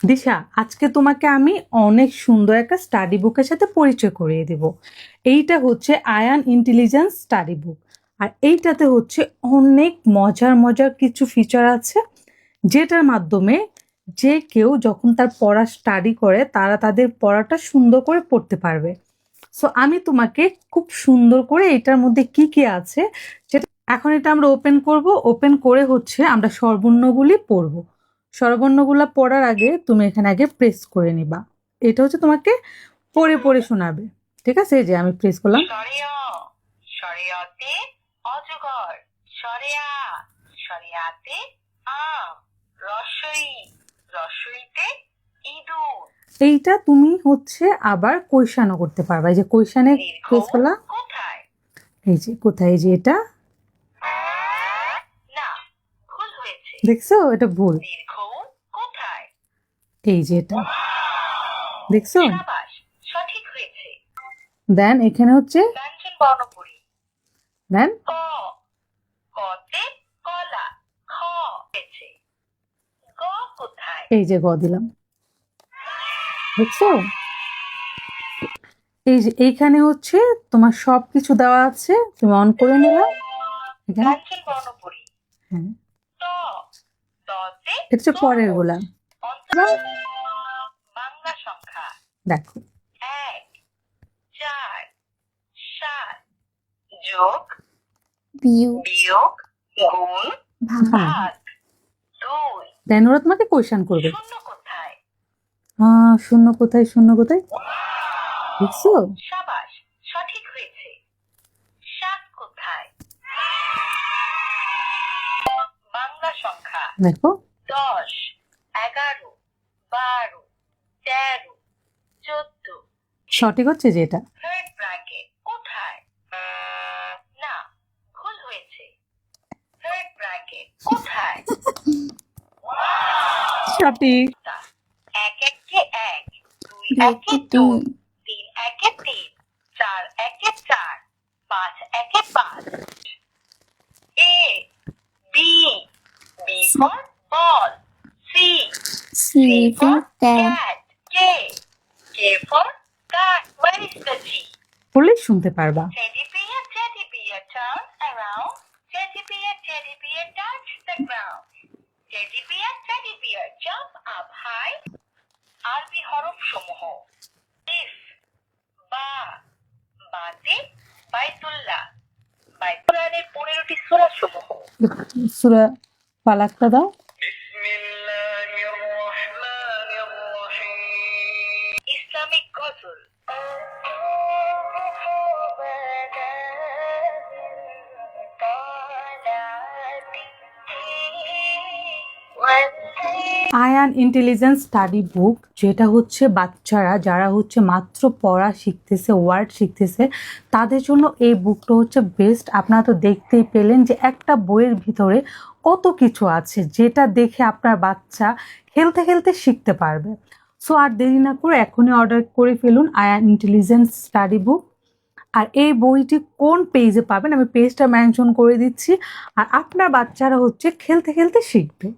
দিশা, আজকে তোমাকে আমি অনেক সুন্দর একটা স্টাডি বুকের সাথে পরিচয় করিয়ে দেব। এইটা হচ্ছে আয়ান ইন্টেলিজেন্স স্টাডি বুক আর এইটাতে হচ্ছে অনেক মজার মজার কিছু ফিচার আছে, যেটার মাধ্যমে যে কেউ যখন তার পড়া স্টাডি করে, তারা তাদের পড়াটা সুন্দর করে পড়তে পারবে। সো আমি তোমাকে খুব সুন্দর করে এটার মধ্যে কি কি আছে সেটা এখন এটা আমরা ওপেন করব। ওপেন করে হচ্ছে আমরা সর্বর্ণগুলি পড়ব। স্বরবর্ণগুলো পড়ার আগে তুমি এখানে আগে প্রেস করে নিবা। এটা হচ্ছে তোমাকে পড়ে পড়ে শোনাবে। ঠিক আছে? যে আমি প্রেস করলাম। অজগর সরেয়া সরেয়াতে আম রসই রসইতে ইঁদুর। এইটা তুমি হচ্ছে আবার কৈশানও করতে পারবা। এই যে কৈশানে প্রেস করলাম। কোথায়? এই যে কোথায়? যে এটা। না দেখছ? এটা ভুল। দীর্ঘ এই যে এটা। দেখছ? দেন এখানে হচ্ছে? দেন? এই যে গ দিলাম। দেখছ? এই যে এইখানে হচ্ছে তোমার সব কিছু দেওয়া আছে তুমি অন করে নিলাম। এখানে? হ্যাঁ। এটা হচ্ছে পরেরগুলা অন্তর বাংলা সংখ্যা দেখো। এক চার সাত যোগ বিয়োগ। গুণ ভাগ। দুই। দেন ওরা তোমাকে কোয়েশন করবে। শূন্য কোথায়? আহ শূন্য কোথায় শূন্য কোথায়? দেখছ? সাবাস সঠিক হয়েছে। সাত কোথায়? বাংলা সংখ্যা দেখো। দশ। সঠিক হচ্ছে যে এটা? থার্ড ব্র্যাকেট কোথায়? না ভুল হয়েছে। থার্ড ব্র্যাকেট কোথায়? সঠিক। এক একে এক দুই দুই একে তিন। একে তিন চার একে চার পাঁচ একে পাঁচ। A B B for ball C C for cat cat K K বললেই শুনতে পারবা. আরবি হরফ সমূহ ইফ বা বাতে বাইতুল্লাহ বাইতুল্লাহের পনেরোটি সূরা সমূহ সুরা পালাকটা দাও আয়ান ইন্টেলিজেন্স স্টাডি বুক যেটা হচ্ছে বাচ্চারা, যারা হচ্ছে মাত্র পড়া শিখতেছে ওয়ার্ড শিখতেছে, তাদের জন্য এই বুকটা হচ্ছে বেস্ট আপনারা তো দেখতেই পেলেন যে একটা বইয়ের ভিতরে কত কিছু আছে, যেটা দেখে আপনার বাচ্চা খেলতে খেলতে শিখতে পারবে। সো আর দেরি না করে এখনই অর্ডার করে ফেলুন আয়া ইন্টেলিজেন্স স্টাডি বুক আর এই বইটি কোন পেজে পাবেন? আমি পেজটা মেনশন করে দিচ্ছি। আর আপনার বাচ্চারা হচ্ছে খেলতে খেলতে শিখবে।